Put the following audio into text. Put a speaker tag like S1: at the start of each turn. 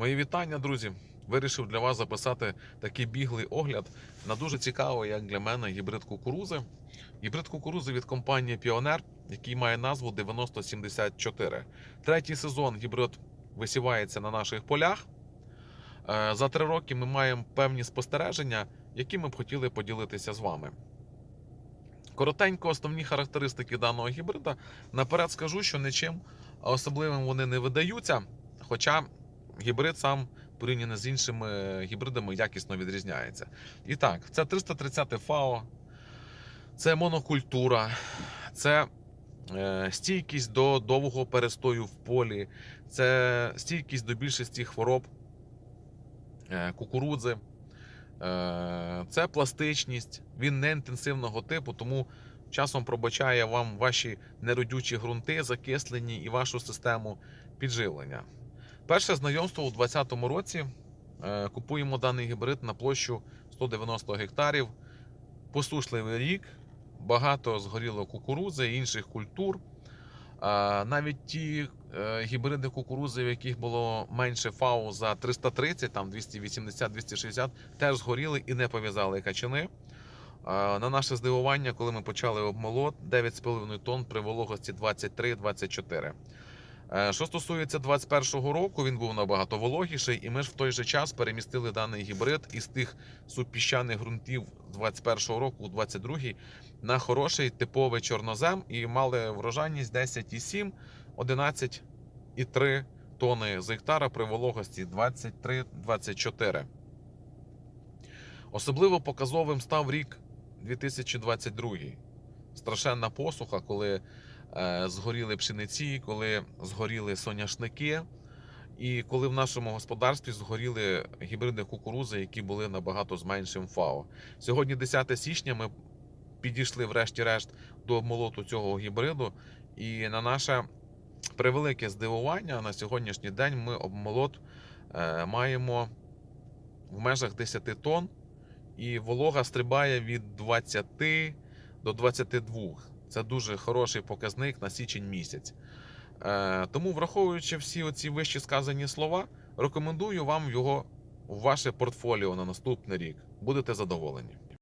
S1: Мої вітання, друзі. Вирішив для вас записати такий біглий огляд на дуже цікавий, як для мене, гібрид кукурузи. Гібрид кукурузи від компанії Піонер, який має назву 9074. Третій сезон гібрид висівається на наших полях. Е, За три роки ми маємо певні спостереження, які ми б хотіли поділитися з вами. Коротенько, основні характеристики даного гібрида. Наперед скажу, що нічим особливим вони не видаються. Хоча гібрид сам порівняно з іншими гібридами якісно відрізняється. І так, це 330 ФАО, це монокультура, це е, стійкість до довгого перестою в полі, це стійкість до більшості хвороб е, кукурудзи. Е, Це пластичність, він не інтенсивного типу, тому часом пробачає вам ваші неродючі ґрунти, закислені і вашу систему підживлення. Перше знайомство у 2020 році. Е, Купуємо даний гібрид на площу 190 гектарів. Посушливий рік, багато згоріло кукурудзи і інших культур. Навіть ті е, гібриди кукурузи, в яких було менше фау за 330, там 280-260, теж згоріли і не пов'язали качани. На наше здивування, коли ми почали обмолот, 9,5 тонн при вологості 23-24. Е, Що стосується 21-го року, він був набагато вологіший, і ми ж в той же час перемістили даний гібрид із тих супіщаних ґрунтів 21-го року у 22-й на хороший типовий чорнозем і мали врожайність 10,7, 11,3 тони з гектара при вологості 23-24. Особливо показовим став рік 2022. Страшенна посуха, коли згоріли пшениці, коли згоріли соняшники, і коли в нашому господарстві згоріли гібриди кукурузи, які були набагато з меншим ФАО. Сьогодні, 10 січня, ми підійшли, врешті-решт, до обмолоту цього гібриду, і на наше превелике здивування на сьогоднішній день ми обмолот е, маємо в межах 10 тонн, і волога стрибає від 20 до 22. Це дуже хороший показник на січень місяць. Е, Тому, враховуючи всі оці вищі сказані слова, рекомендую вам його в ваше портфоліо на наступний рік. Будете задоволені.